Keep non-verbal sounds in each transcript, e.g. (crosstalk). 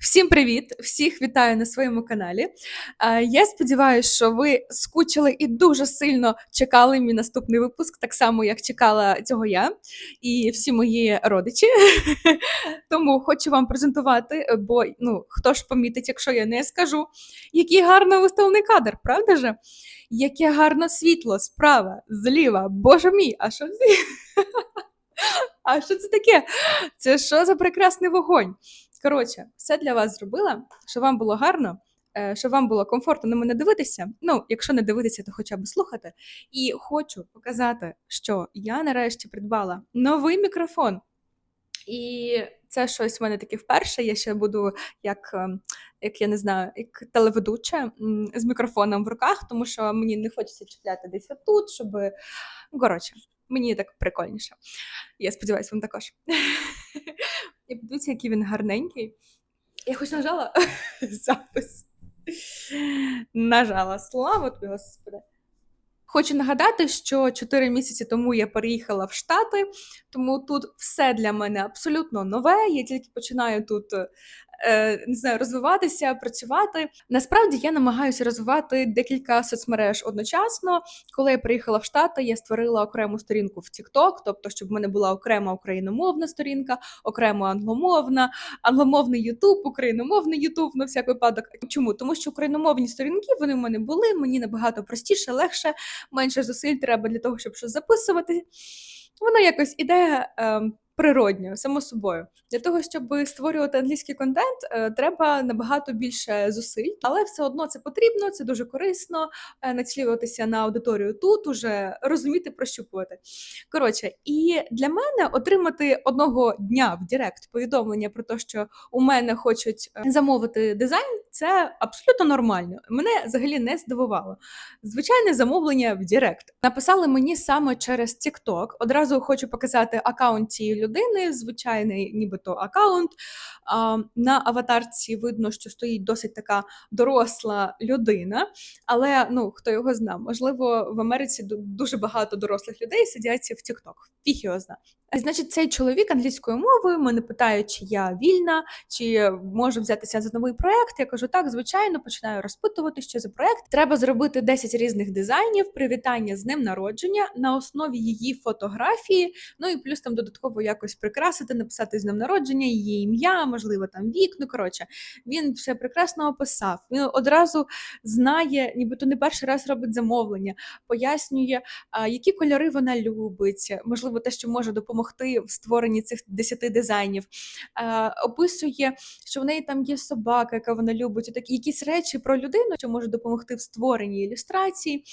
Всім привіт! Всіх вітаю на своєму каналі. Я сподіваюся, що ви скучили і дуже сильно чекали мій наступний випуск, так само як чекала цього я і всі мої родичі. (laughs) Тому хочу вам презентувати, е, бо ну хто ж помітить, якщо я не скажу, який гарно виставлений кадр, правда же? Яке гарне світло справа, зліва. Боже мій, а що це? (laughs) А що це таке? Це що за прекрасний вогонь? Коротше, все для вас зробила, щоб вам було гарно, е, щоб вам було комфортно на мене дивитися. Ну, якщо не дивитися, то хоча б слухати. І хочу показати, що я нарешті придбала новий мікрофон. І це щось в мене таке вперше. Я ще буду як, е, як я не знаю, як телеведуча з мікрофоном в руках, тому що мені не хочеться чіпляти десь тут, щоб. Коротше, мені так прикольніше. Я сподіваюся, вам також. (laughs) І подивіться, який він гарненький. Я хоч нажала (laughs) запис. Нажала. Слава тобі, Господи. Хочу нагадати, що 4 місяці тому я переїхала в Штати, тому тут все для мене абсолютно нове. Я тільки починаю тут не знаю, розвиватися, працювати. Насправді я намагаюся розвивати декілька соцмереж одночасно. Коли я приїхала в Штати, я створила окрему сторінку в TikTok, тобто, щоб в мене була окрема україномовна сторінка, окремо англомовна, англомовний YouTube, україномовний YouTube, на всяк випадок. Чому? Тому що україномовні сторінки вони в мене були, мені набагато простіше, легше, менше зусиль треба для того, щоб щось записувати. Воно якось іде. Е, Природньо, само собою, для того, щоб створювати англійський контент, е, треба набагато більше зусиль, але все одно це потрібно, це дуже корисно е, націлюватися на аудиторію тут, уже розуміти, прощупувати. Коротше, і для мене отримати одного дня в Директ повідомлення про те, що у мене хочуть е, замовити дизайн, це абсолютно нормально. Мене взагалі не здивувало. Звичайне замовлення в Директ. Написали мені саме через TikTok. Одразу хочу показати аккаунт цієї людини, звичайний, нібито аккаунт. На аватарці видно, що стоїть досить така доросла людина, але ну хто його знає, можливо, в Америці дуже багато дорослих людей сидять в TikTok. Фіг його знає. І, Значить, цей чоловік англійською мовою мене питає, чи я вільна, чи можу взятися за новий проект. Я кажу, так, звичайно, починаю розпитувати, що за проект. Треба зробити 10 різних дизайнів, привітання з днем народження на основі її фотографії. Ну і плюс там додатково якось прикрасити, написати з днем народження, її ім'я, можливо, там вік. Ну коротше, він все прекрасно описав. Він одразу знає, нібито не перший раз робить замовлення, пояснює, які кольори вона любить, можливо, те, що може допомогти в створенні цих 10 дизайнів. Описує, що в неї там є собака, яка вона любить, такі якісь речі про людину, що може допомогти в створенні ілюстрації.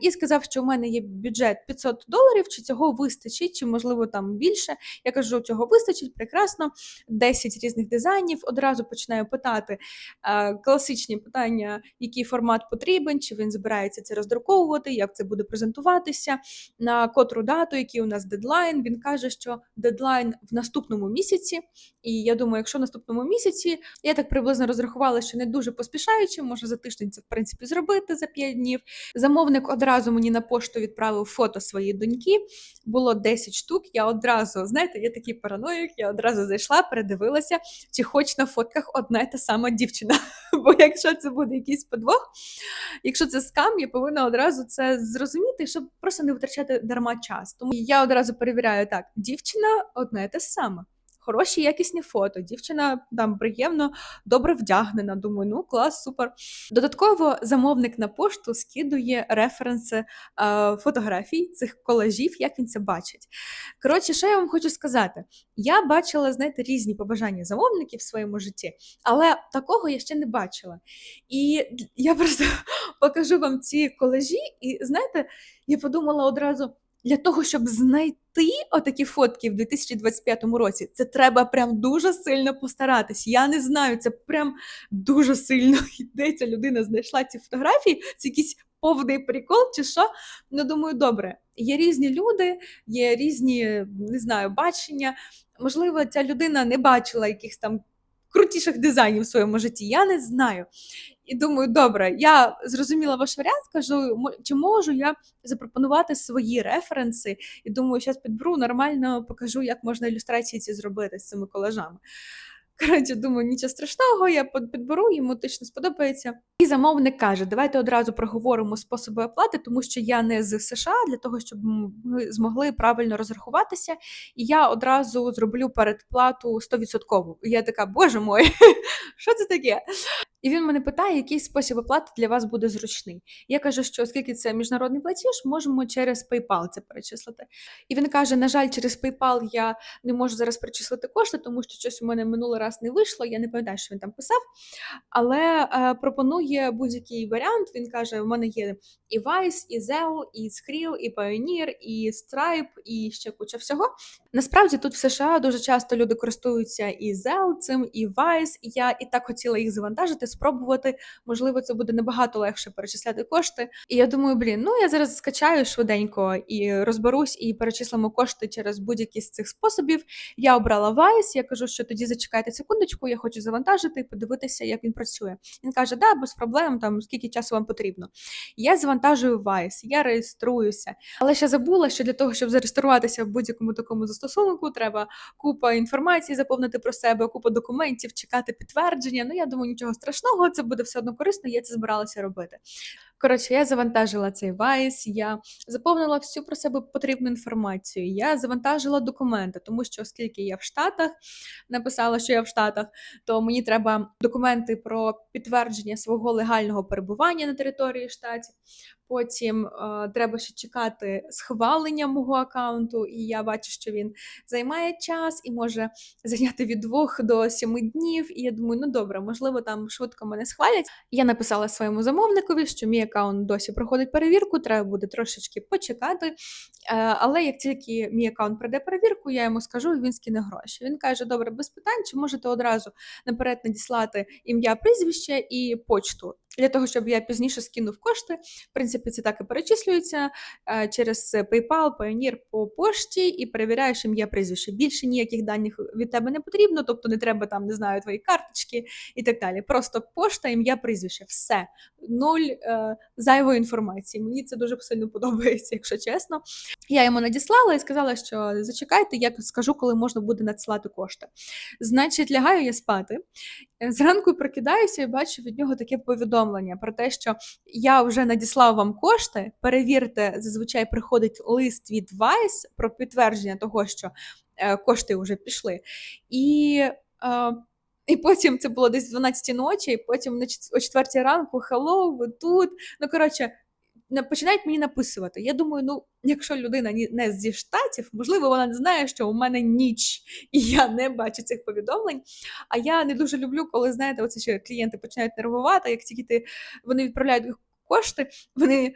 І сказав, що у мене є бюджет 500 доларів, чи цього вистачить, чи можливо там більше. Я кажу, цього вистачить, прекрасно. 10 різних дизайнів. Одразу починаю питати е, класичні питання, який формат потрібен, чи він збирається це роздруковувати, як це буде презентуватися, на котру дату, який у нас дедлайн. Він каже, що дедлайн в наступному місяці. І я думаю, якщо в наступному місяці я так приблизно розрахувала, що не дуже поспішаючи, може за тиждень це в принципі зробити за 5 днів. Замовник одразу мені на пошту відправив фото своєї доньки. Було 10 штук. Я одразу, знаєте, я такий параноїк, я одразу зайшла, передивилася, чи хоч на фотках одна й та сама дівчина. (laughs) Бо якщо це буде якийсь подвох, якщо це скам, я повинна одразу це зрозуміти, щоб просто не витрачати дарма час. Тому я одразу перевіряю так: дівчина одна й та сама. Хороші якісні фото, дівчина там приємно, добре вдягнена. Думаю, ну клас, супер. Додатково замовник на пошту скидує референси е, фотографій цих колажів, як він це бачить. Коротше, що я вам хочу сказати? Я бачила, знаєте, різні побажання замовників в своєму житті, але такого я ще не бачила. І я просто (laughs) покажу вам ці колажі, і знаєте, я подумала одразу. Для того, щоб знайти отакі фотки в 2025 році, це треба прям дуже сильно постаратись. Я не знаю, це прям дуже сильно (laughs) де ця людина знайшла ці фотографії. Це якийсь повний прикол чи що. Ну, думаю, добре, є різні люди, є різні, не знаю, бачення. Можливо, ця людина не бачила якихось там крутіших дизайнів в своєму житті. Я не знаю. І думаю, добре, я зрозуміла ваш варіант, кажу, «Мо- чи можу я запропонувати свої референси? І думаю, зараз підберу нормально покажу, як можна ілюстрації ці зробити з цими колажами. Коротше, думаю, нічого страшного, я під- підберу, йому точно сподобається. І замовник каже: давайте одразу проговоримо способи оплати, тому що я не з США для того, щоб ми змогли правильно розрахуватися. І я одразу зроблю передплату 100%. І я така, боже мой, (laughs) що це таке? І він мене питає, який спосіб оплати для вас буде зручний. Я кажу, що оскільки це міжнародний платіж, можемо через PayPal це перечислити. І він каже: на жаль, через PayPal я не можу зараз перечислити кошти, тому що щось у мене минулий раз не вийшло. Я не пам'ятаю, що він там писав. Але е, пропонує будь-який варіант. Він каже: у мене є і Vice, і Zelle, і Skrill, і Pioneer, і Stripe, і ще куча всього. Насправді тут в США дуже часто люди користуються і Zelle цим, і Vice. І я і так хотіла їх завантажити, спробувати. Можливо, це буде набагато легше перечисляти кошти. І я думаю, блін, ну я зараз скачаю швиденько і розберусь і перечислимо кошти через будь-які з цих способів. Я обрала Vice, я кажу, що тоді зачекайте секундочку, я хочу завантажити і подивитися, як він працює. Він каже, да, без проблем, там скільки часу вам потрібно. Я завантажую Vice, я реєструюся. Але ще забула, що для того, щоб зареєструватися в будь-якому такому застосунку, треба купа інформації заповнити про себе, купа документів, чекати підтвердження. Ну, я думаю, нічого страшного, це буде все одно корисно, я це збиралася робити. Коротше, я завантажила цей Vice, я заповнила всю про себе потрібну інформацію. Я завантажила документи, тому що оскільки я в Штатах написала, що я в Штатах, то мені треба документи про підтвердження свого легального перебування на території штатів. Потім е, треба ще чекати схвалення мого аккаунту, і я бачу, що він займає час і може зайняти від двох до сіми днів. І я думаю, ну добре, можливо, там швидко мене схвалять. Я написала своєму замовникові, що мій аккаунт досі проходить перевірку, треба буде трошечки почекати. Е, але як тільки мій аккаунт пройде перевірку, я йому скажу, він скине гроші. Він каже: Добре, без питань, чи можете одразу наперед надіслати ім'я, прізвище і почту. Для того, щоб я пізніше скинув кошти. В принципі, це так і перечислюється е, через PayPal, Payoneer по пошті і перевіряєш ім'я прізвище. Більше ніяких даних від тебе не потрібно, тобто не треба там, не знаю, твої карточки і так далі. Просто пошта, ім'я, прізвище. Все. Нуль е, зайвої інформації. Мені це дуже сильно подобається, якщо чесно. Я йому надіслала і сказала, що зачекайте, я скажу, коли можна буде надсилати кошти. Значить, лягаю я спати. Зранку прокидаюся і бачу від нього таке повідомлення про те, що я вже надіслав вам кошти. Перевірте, зазвичай приходить лист від Vice про підтвердження того, що е, кошти вже пішли. І, е, і потім це було десь 12 ночі, і потім о 4 ранку hello, ви тут. Ну, коротше, починають мені написувати. Я думаю, ну, якщо людина не зі штатів, можливо, вона не знає, що у мене ніч, (laughs) і я не бачу цих повідомлень. А я не дуже люблю, коли знаєте, оце ще клієнти починають нервувати, як тільки ти вони відправляють кошти, вони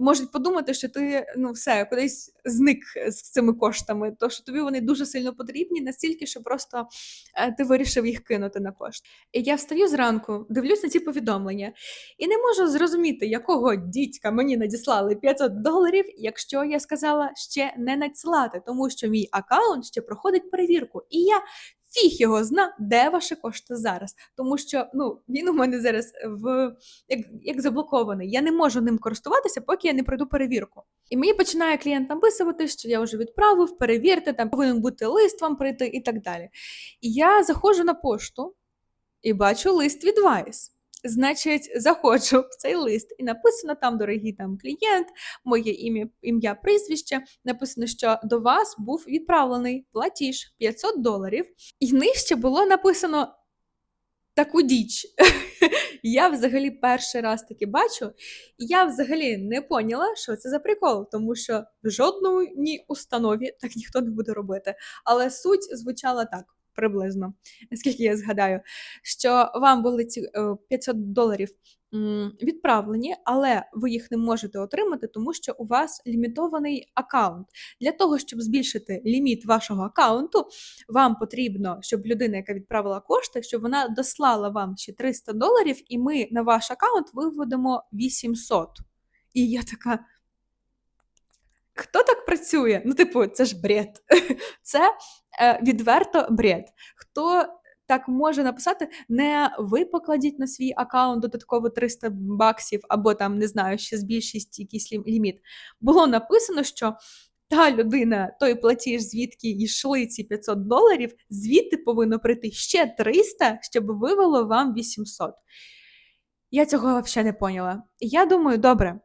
можуть подумати, що ти ну все кудись зник з цими коштами, то що тобі вони дуже сильно потрібні, настільки, що просто е, ти вирішив їх кинути на кошти. І я встаю зранку, дивлюсь на ці повідомлення і не можу зрозуміти, якого дідька мені надіслали 500 доларів, якщо я сказала ще не надсилати, тому що мій аккаунт ще проходить перевірку, і я фіг його зна, де ваші кошти зараз. Тому що ну він у мене зараз в як, як заблокований. Я не можу ним користуватися, поки я не пройду перевірку. І мені починає клієнт написувати, що я вже відправив, перевірте, там повинен бути лист вам прийти і так далі. І я заходжу на пошту і бачу лист від Vice. Значить, заходжу в цей лист, і написано там, дорогий там клієнт, моє ім'я, ім'я, прізвище. Написано, що до вас був відправлений платіж 500 доларів, і нижче було написано таку діч. (laughs) Я взагалі перший раз таки бачу, і я взагалі не поняла, що це за прикол, тому що в жодній установі так ніхто не буде робити. Але суть звучала так приблизно, наскільки я згадаю, що вам були ці е, 500 доларів відправлені, але ви їх не можете отримати, тому що у вас лімітований аккаунт. Для того, щоб збільшити ліміт вашого аккаунту, вам потрібно, щоб людина, яка відправила кошти, щоб вона дослала вам ще 300 доларів, і ми на ваш аккаунт виведемо 800. І я така. Хто так працює? Ну, типу, це ж бред. (laughs) Це е, відверто бред. Хто так може написати, не ви покладіть на свій аккаунт додатково 300 баксів, або там, не знаю, ще збільшіть якийсь ліміт. Було написано, що та людина, той платіж, звідки йшли ці 500 доларів, звідти повинно прийти ще 300, щоб вивело вам 800. Я цього взагалі не поняла. Я думаю, добре.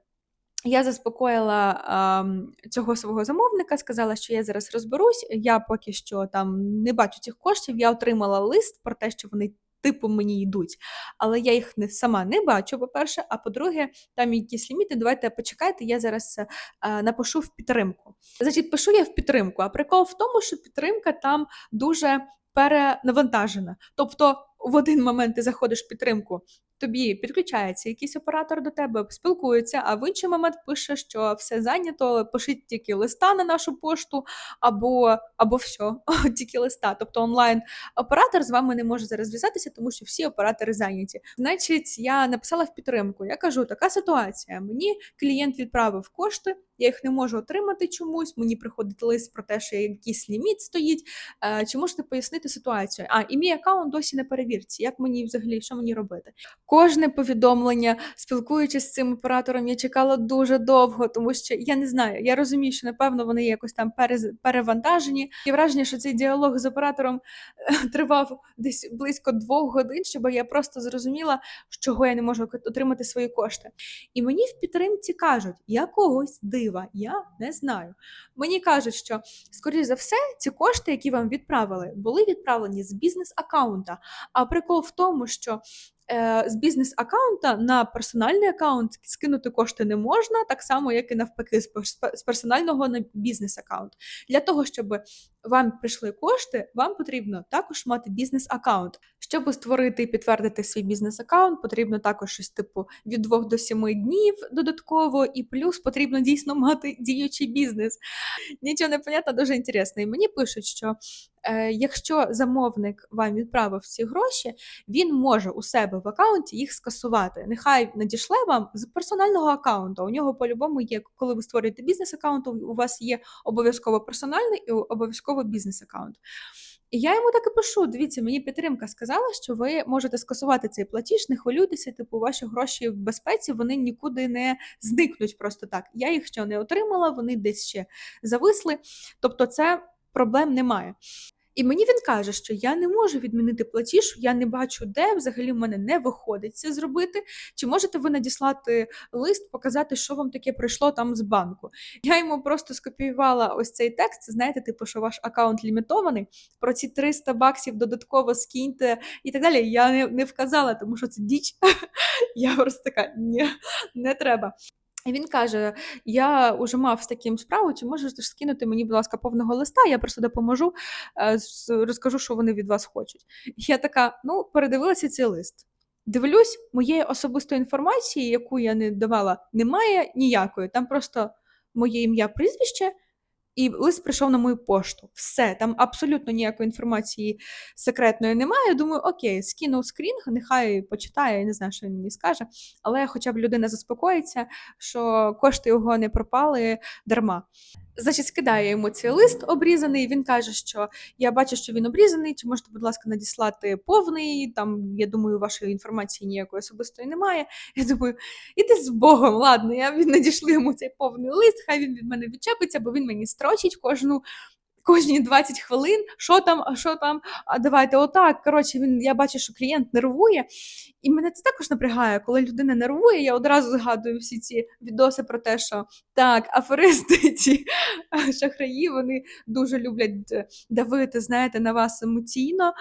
Я заспокоїла а, цього свого замовника, сказала, що я зараз розберусь. Я поки що там не бачу цих коштів. Я отримала лист про те, що вони типу мені йдуть, але я їх не сама не бачу. По-перше, а по-друге, там якісь ліміти. Давайте почекайте. Я зараз а, напишу в підтримку. Значить, пишу я в підтримку. А прикол в тому, що підтримка там дуже перенавантажена. Тобто, в один момент ти заходиш в підтримку тобі підключається якийсь оператор до тебе, спілкується, а в інший момент пише, що все зайнято, пишіть тільки листа на нашу пошту, або або все, (laughs) тільки листа. Тобто онлайн-оператор з вами не може зараз зв'язатися, тому що всі оператори зайняті. Значить, я написала в підтримку. Я кажу, така ситуація. Мені клієнт відправив кошти, я їх не можу отримати чомусь. Мені приходить лист про те, що якийсь ліміт стоїть. Е, чи можете пояснити ситуацію? А і мій аккаунт досі на перевірці. Як мені взагалі що мені робити? Кожне повідомлення, спілкуючись з цим оператором, я чекала дуже довго, тому що я не знаю. Я розумію, що напевно вони якось там перевантажені. Є враження, що цей діалог з оператором е, тривав десь близько двох годин, щоб я просто зрозуміла, чого я не можу отримати свої кошти. І мені в підтримці кажуть, якогось дива, я не знаю. Мені кажуть, що скоріш за все ці кошти, які вам відправили, були відправлені з бізнес-аккаунта. А прикол в тому, що Е, з бізнес-аккаунта на персональний аккаунт скинути кошти не можна, так само, як і навпаки, з персонального на бізнес-аккаунт. Для того, щоб вам прийшли кошти, вам потрібно також мати бізнес-аккаунт. Щоб створити і підтвердити свій бізнес-аккаунт, потрібно також щось типу від 2 до 7 днів додатково, і плюс потрібно дійсно мати діючий бізнес. Нічого не понятно, дуже інтересно. І мені пишуть, що е, якщо замовник вам відправив ці гроші, він може у себе в аккаунті їх скасувати. Нехай надішле вам з персонального аккаунту. У нього по-любому є, коли ви створюєте бізнес-аккаунт, у вас є обов'язково персональний і обов'язково бізнес-аккаунт. І я йому так і пишу: дивіться, мені підтримка сказала, що ви можете скасувати цей платіж, не хвилюйтеся, типу, ваші гроші в безпеці, вони нікуди не зникнуть просто так. Я їх ще не отримала, вони десь ще зависли. Тобто, це проблем немає. І мені він каже, що я не можу відмінити платіж, я не бачу, де взагалі в мене не виходить це зробити. Чи можете ви надіслати лист, показати, що вам таке прийшло там з банку? Я йому просто скопіювала ось цей текст. Знаєте, типу, що ваш аккаунт лімітований, про ці 300 баксів додатково скиньте і так далі. Я не, не вказала, тому що це діч. (laughs) Я просто така, ні, не треба. І він каже: Я вже мав з таким справу, чи можеш скинути мені, будь ласка, повного листа, я просто допоможу, е, розкажу, що вони від вас хочуть. Я така: ну, передивилася цей лист. Дивлюсь, моєї особистої інформації, яку я не давала, немає ніякої. Там просто моє ім'я, прізвище. І лист прийшов на мою пошту. Все, там абсолютно ніякої інформації секретної немає. Думаю, окей, скинув скрінг, нехай почитає, я не знаю, що він мені скаже. Але хоча б людина заспокоїться, що кошти його не пропали дарма. Значить, скидає йому цей лист обрізаний. Він каже, що я бачу, що він обрізаний. Чи можете, будь ласка, надіслати повний? Там, я думаю, вашої інформації ніякої особистої немає. (laughs) Я думаю, іди з Богом, ладно, я (laughs) він надійшли йому цей повний лист, хай він від мене відчепиться, бо він мені строчить кожну кожні 20 хвилин, що там, що там, а давайте отак. Коротше, він я бачу, що клієнт нервує. І мене це також напрягає, коли людина нервує, я одразу згадую всі ці відоси про те, що так, аферисти, (laughs) ці шахраї, вони дуже люблять давити, знаєте, на вас емоційно,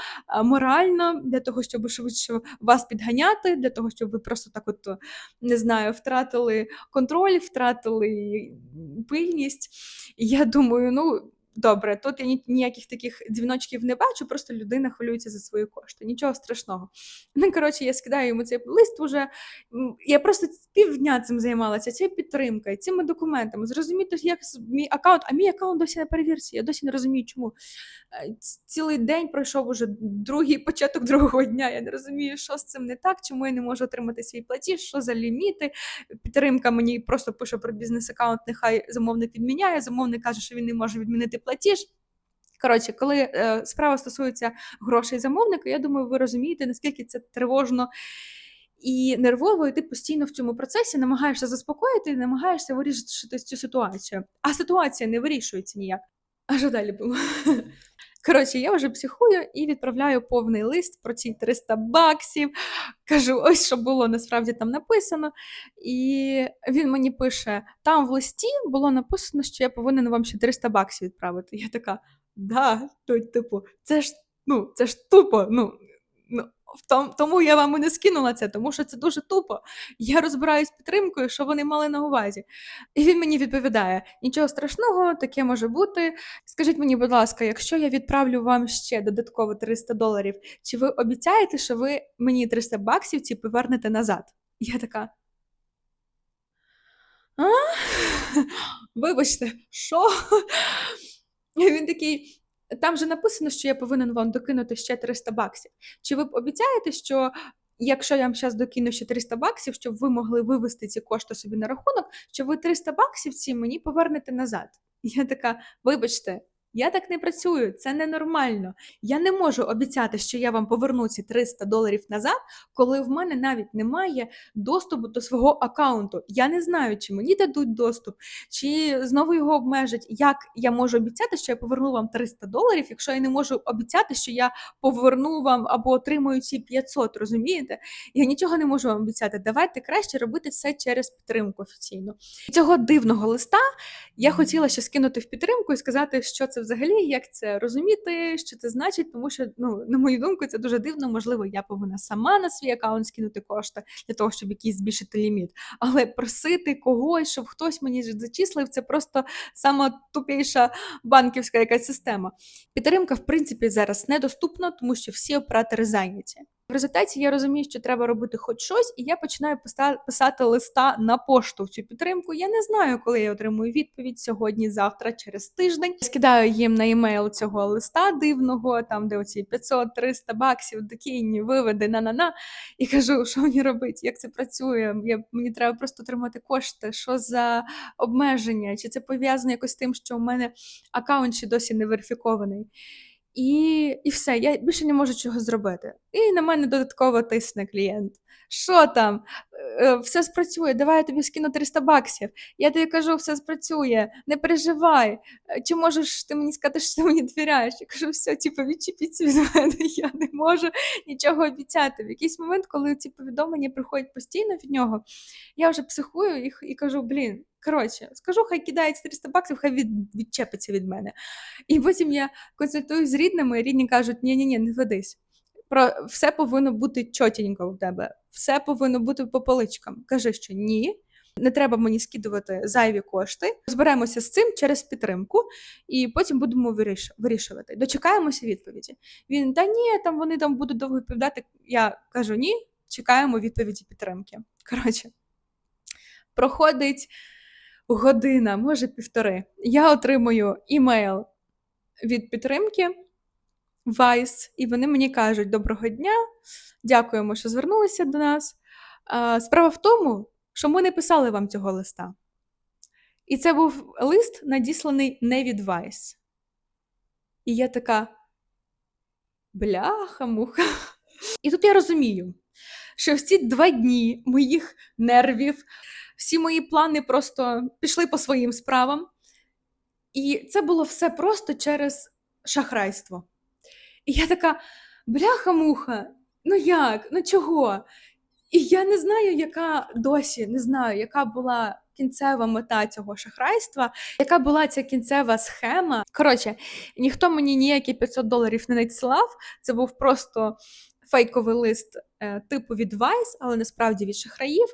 морально, для того, щоб швидше вас підганяти, для того, щоб ви просто так, от не знаю, втратили контроль, втратили пильність. Я думаю, ну. Добре, тут я ніяких таких дзвіночків не бачу, просто людина хвилюється за свої кошти. Нічого страшного. Ну, коротше, я скидаю йому цей лист уже. Я просто півдня цим займалася, цією підтримкою, цими документами. Зрозуміти, як мій аккаунт, а мій аккаунт досі на перевірці. Я досі не розумію, чому. Е, цілий день пройшов уже другий початок другого дня. Я не розумію, що з цим не так, чому я не можу отримати свій платіж, що за ліміти. Підтримка мені просто пише про бізнес-аккаунт, нехай замовник відміняє. Замовник каже, що він не може відмінити платіж. Коротше, коли е, справа стосується грошей замовника, я думаю, ви розумієте, наскільки це тривожно і нервово, і ти постійно в цьому процесі намагаєшся заспокоїти, намагаєшся вирішити цю ситуацію. А ситуація не вирішується ніяк. А що далі було? Коротше, я вже психую і відправляю повний лист про ці 300 баксів. Кажу, ось що було насправді там написано. І він мені пише: там в листі було написано, що я повинен вам ще 300 баксів відправити. Я така, да, то, типу, це ж ну, це ж тупо. ну, ну, Тому я вам і не скинула це, тому що це дуже тупо. Я розбираюсь з підтримкою, що вони мали на увазі. І він мені відповідає: нічого страшного, таке може бути. Скажіть мені, будь ласка, якщо я відправлю вам ще додатково 300 доларів, чи ви обіцяєте, що ви мені 300 баксів ці повернете назад? Я така. А? (laughs) Вибачте, що? Він такий. Там же написано, що я повинен вам докинути ще 300 баксів. Чи ви обіцяєте, що якщо я вам зараз докину ще 300 баксів, щоб ви могли вивести ці кошти собі на рахунок, що ви 300 баксів ці мені повернете назад? Я така, вибачте, я так не працюю, це ненормально. Я не можу обіцяти, що я вам поверну ці 300 доларів назад, коли в мене навіть немає доступу до свого аккаунту. Я не знаю, чи мені дадуть доступ, чи знову його обмежать. Як я можу обіцяти, що я поверну вам 300 доларів, якщо я не можу обіцяти, що я поверну вам або отримаю ці 500, розумієте? Я нічого не можу вам обіцяти. Давайте краще робити все через підтримку офіційно. Цього дивного листа я хотіла ще скинути в підтримку і сказати, що це взагалі, як це розуміти, що це значить, тому що, ну, на мою думку, це дуже дивно. Можливо, я повинна сама на свій аккаунт скинути кошти для того, щоб якийсь збільшити ліміт. Але просити когось, щоб хтось мені зачислив, це просто сама тупіша банківська якась система. Підтримка, в принципі, зараз недоступна, тому що всі оператори зайняті. В результаті я розумію, що треба робити хоч щось, і я починаю писати листа на пошту в цю підтримку. Я не знаю, коли я отримую відповідь сьогодні, завтра, через тиждень. Скидаю їм на емейл цього листа дивного, там де оці 500-300 баксів, докінь, виведи на на на і кажу, що мені робити, як це працює. Я, Мені треба просто отримати кошти. Що за обмеження? Чи це пов'язано якось з тим, що у мене аккаунт ще досі не верифікований? І і все, я більше не можу чого зробити. І на мене додатково тисне клієнт. Що там? Е, все спрацює, давай я тобі скину 300 баксів. Я тобі кажу, все спрацює, не переживай. Е, чи можеш ти мені сказати, що ти мені довіряєш? Я кажу, все, типу, відчепіться від мене, (laughs) я не можу нічого обіцяти. В якийсь момент, коли ці повідомлення приходять постійно від нього, я вже психую і, і кажу, блін. Коротше, скажу, хай кидає 400 баксів, хай від, відчепиться від мене. І потім я консультуюсь з рідними, і рідні кажуть, ні-ні-ні, не ведись. Про все повинно бути чотенько в тебе, все повинно бути по поличкам. Кажи, що ні. Не треба мені скидувати зайві кошти. Зберемося з цим через підтримку, і потім будемо вирішувати. Дочекаємося відповіді. Він та ні, там вони там будуть довго відповідати. Я кажу ні, чекаємо відповіді підтримки. Коротше, проходить година, може півтори. Я отримую імейл від підтримки. Vice, і вони мені кажуть: Доброго дня, дякуємо, що звернулися до нас. Справа в тому, що ми не писали вам цього листа. І це був лист, надісланий не від Vice. І я така бляха-муха. І тут я розумію, що в ці два дні моїх нервів, всі мої плани просто пішли по своїм справам. І це було все просто через шахрайство. І я така бляха-муха, ну як? Ну чого? І я не знаю, яка досі не знаю, яка була кінцева мета цього шахрайства, яка була ця кінцева схема. Коротше, ніхто мені ніякі 500 доларів не надсилав. Це був просто фейковий лист е, типу від Vice, але насправді від шахраїв.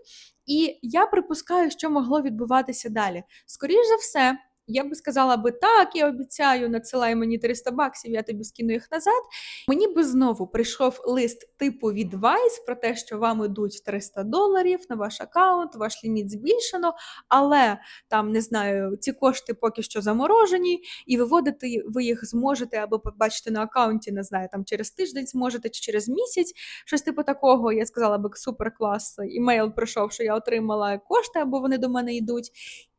І я припускаю, що могло відбуватися далі. Скоріше за все. Я би сказала би так, я обіцяю, надсилай мені 300 баксів, я тобі скину їх назад. Мені би знову прийшов лист типу від Vice про те, що вам ідуть 300 доларів на ваш аккаунт, ваш ліміт збільшено, але там не знаю, ці кошти поки що заморожені, і виводити ви їх зможете або побачити на аккаунті, не знаю, там через тиждень зможете чи через місяць. Щось типу такого. Я сказала би супер клас. Імейл прийшов, що я отримала кошти, або вони до мене йдуть.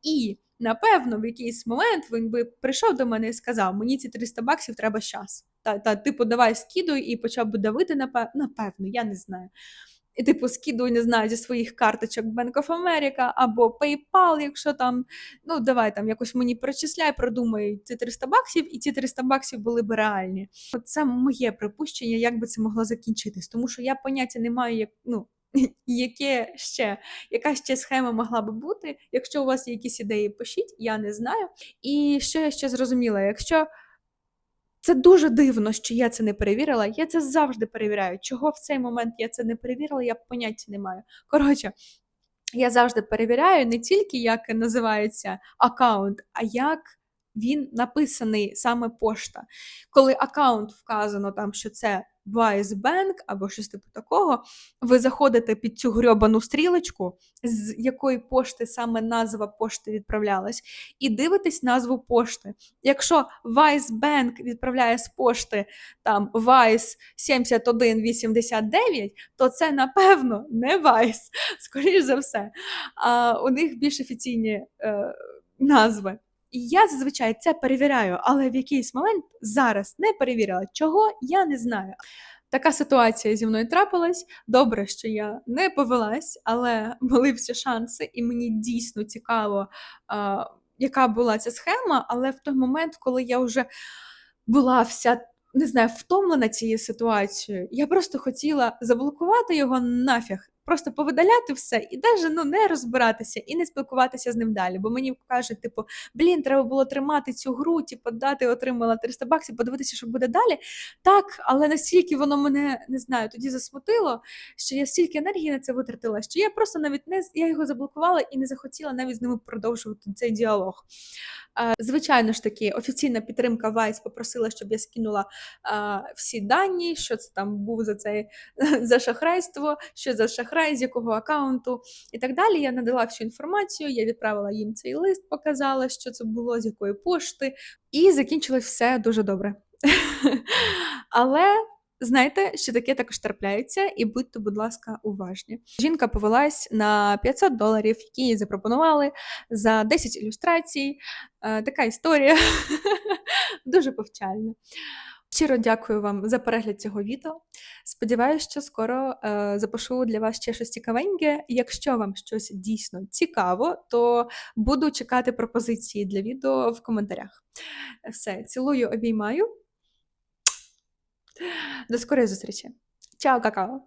І напевно, в якийсь момент він би прийшов до мене і сказав: Мені ці 300 баксів треба щас. Та, та, типу, давай скидуй і почав би давити, напевно, я не знаю. і типу скидую, не знаю, зі своїх карточок Bank of America або PayPal, якщо там, ну давай там якось мені перечисляй, продумай ці 300 баксів, і ці 300 баксів були б реальні. От Це моє припущення, як би це могло закінчитись, тому що я поняття не маю, як ну. (laughs) Яке ще, яка ще схема могла би бути? Якщо у вас є якісь ідеї, пишіть, я не знаю. І що я ще зрозуміла, якщо це дуже дивно, що я це не перевірила. Я це завжди перевіряю. Чого в цей момент я це не перевірила, я поняття не маю. Коротше, я завжди перевіряю не тільки, як називається аккаунт, а як він написаний саме пошта. Коли аккаунт вказано там, що це Bank або щось типу такого, ви заходите під цю грьобану стрілочку, з якої пошти саме назва пошти відправлялась, і дивитесь назву пошти. Якщо Bank відправляє з пошти там Wise 7189, то це напевно не Wise, (laughs) скоріш за все. А у них більш офіційні е, назви. І я зазвичай це перевіряю, але в якийсь момент зараз не перевірила. Чого я не знаю. Така ситуація зі мною трапилась. Добре, що я не повелась, але були всі шанси, і мені дійсно цікаво, а, яка була ця схема. Але в той момент, коли я вже була вся. Не знаю, втомлена цією ситуацією. Я просто хотіла заблокувати його нафіг просто повидаляти все і навіть ну, не розбиратися і не спілкуватися з ним далі. Бо мені кажуть, типу, блін, треба було тримати цю гру, типу, дати, отримала 300 баксів, подивитися, що буде далі. Так, але настільки воно мене не знаю, тоді засмутило, що я стільки енергії на це витратила, що я просто навіть не я його заблокувала і не захотіла навіть з ними продовжувати цей діалог. Звичайно ж таки, офіційна підтримка Vice попросила, щоб я скинула всі дані, що це там був за це (laughs) за шахрайство, що за шахрай, з якого аккаунту і так далі. Я надала всю інформацію, я відправила їм цей лист, показала, що це було, з якої пошти, і закінчилось все дуже добре. (laughs) Але Знайте, що таке також трапляється, і будьте, будь ласка, уважні. Жінка повелась на 500 доларів, які їй запропонували за 10 ілюстрацій. Е, така історія (laughs) дуже повчальна. Щиро дякую вам за перегляд цього відео. Сподіваюся, що скоро е, запишу для вас ще щось цікавеньке. Якщо вам щось дійсно цікаво, то буду чекати пропозиції для відео в коментарях. Все, цілую, обіймаю. До скорої зустрічі. Чао, какао!